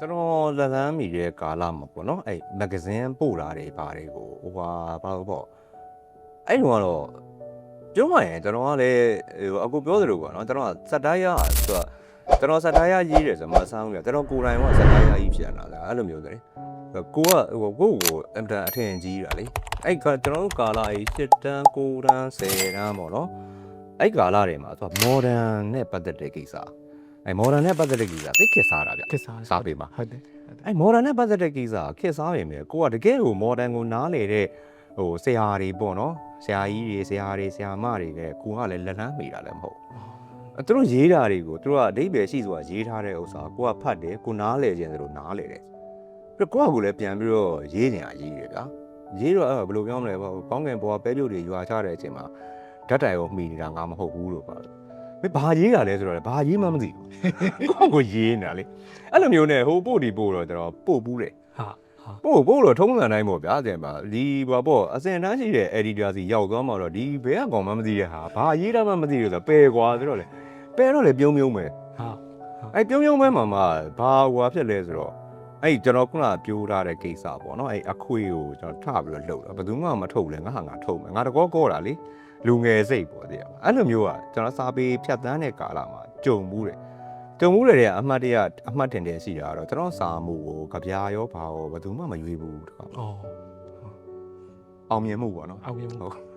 ကျွန်တော်လက်လန်းမိတဲ့ကာလမှာပေါ့နော်အဲ့မဂဇင်းပို့လာတွေပါတယ်ကိုဟိုဟာဘာလို့ပေါ့အဲ့တော့ကတော့ပြောမှရင်ကျွန်တော်ကလည်းဟိုအခုပြောသလိုပေါ့နော်ကျွန်တော်ကစက်တိုင်းရဆိုတော့ကျွန်တော်စက်တိုင်းရရေးတယ်ဆိုမှအဆန်းဘူးပြကျွန်တော်ကိုယ်တိုင်ကစက်တိုင်းရကြီးပြန်လာတာအဲ့လိုမျိုးတယ်ကိုကဟိုကိုကိုအင်တာအထင်ကြီးတာလေအဲ့ကကျွန်တော်တို့ကာလာကြီး7တန်း9တန်း10တန်းပေါ့နော်အဲ့ကာလာတွေမှာသူက modern နဲ့ပတ်သက်တဲ့ကိစ္စ အဲ့ modern နဲ့ပတ်သက်တဲ့ကိစ္စသိခက်စားတာဗျခက်စားစားပေးပါဟုတ်တယ်အဲ့ modern နဲ့ပတ်သက်တဲ့ကိစ္စခက်စားပေမဲ့ကိုကတကယ်ကို modern ကိုနားလေတဲ့ဟိုဆရာတွေပေါ့နော်ဆရာကြီးတွေဆရာတွေဆရာမတွေလည်းကိုကလည်းလက်လန်းမိတာလည်းမဟုတ်အဲ့သူတို့ရေးတာတွေကိုသူတို့ကအဓိပ္ပာယ်ရှိဆိုတာရေးထားတဲ့ဥစ္စာကိုကဖတ်တယ်ကိုနားလေခြင်းသူတို့နားလေတယ်ပြီးတော့ကိုကကိုလည်းပြန်ပြီးတော့ရေးနေတာရေးတယ်ဗျာရေးတော့အဲ့ဘယ်လိုပြောမလဲပေါ့ကောင်းကင်ဘွားပဲပြုတ်တွေရွာချတဲ့အချိန်မှာဓာတ်တိုင်ကိုမှီနေတာငါမဟုတ်ဘူးလို့ပါ မင်းဘာရေးတာလဲဆိုတော့လေဘာရေးမှမသိဘူးကိုကကိုရေးနေတာလေအဲ့လိုမျိုးနဲ့ဟိုပို့ဒီပို့တော့ကျွန်တော်ပို့ဘူးတယ်ဟာဟာပို့ပို့တော့ထုံးစံတိုင်းပေါ့ဗျာတဲ့မှာဒီဘာပေါ့အစင်တန်းရှိတဲ့ editor စီရောက်သွားမှတော့ဒီဘဲကကောင်မှမသိတဲ့ဟာဘာရေးတာမှမသိလို့ဆိုပယ်ကွာဆိုတော့လေပယ်တော့လေပြုံးပြုံးပဲဟာအဲ့ပြုံးပြုံးပဲမှာမှဘာဟွာဖြစ်လဲဆိုတော့အဲ့ကျွန်တော်ခုနကပြောထားတဲ့ကိစ္စပေါ့နော်အဲ့အခွေကိုကျွန်တော်ထပြီးတော့လှုပ်တာဘယ်သူမှမထုတ်ဘူးလေငါဟာငါထုတ်မယ်ငါတကောကောတာလေ လူငယ်စိတ်ပေါ့တဲ့အဲ့လိုမျိုးကကျွန်တော်စာပေဖြတ်တန်းတဲ့ကာလမှာကြုံမှုတယ်ကြုံမှုတွေကအမှတ်တရအမှတ်တင်တယ်ရှိတာကတော့ကျွန်တော်စာမှုကိုကြပြာရောဘာရောဘယ်သူမှမရွေးဘူးတခါအော်အောင်မြင်မှုပေါ့နော်အောင်မြင်မှုဟုတ်